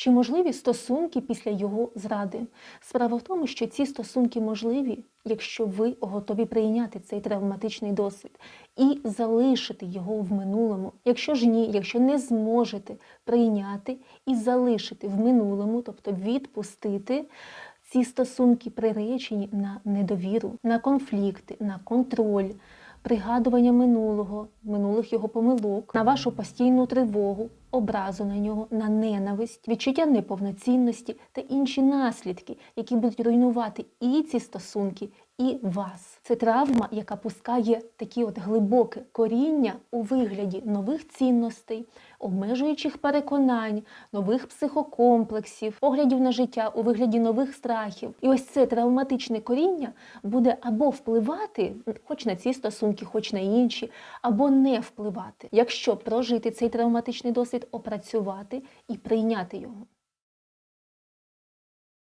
Чи можливі стосунки після його зради? Справа в тому, що ці стосунки можливі, якщо ви готові прийняти цей травматичний досвід і залишити його в минулому. Якщо ж ні, якщо не зможете прийняти і залишити в минулому, тобто відпустити. Ці стосунки приречені на недовіру, на конфлікти, на контроль, пригадування минулого, минулих його помилок, на вашу постійну тривогу, образу на нього, на ненависть, відчуття неповноцінності та інші наслідки, які будуть руйнувати і ці стосунки, і вас. Це травма, яка пускає такі от глибоке коріння у вигляді нових цінностей, обмежуючих переконань, нових психокомплексів, поглядів на життя у вигляді нових страхів. І ось це травматичне коріння буде або впливати, хоч на ці стосунки, хоч на інші, або не впливати, якщо прожити цей травматичний досвід, опрацювати і прийняти його.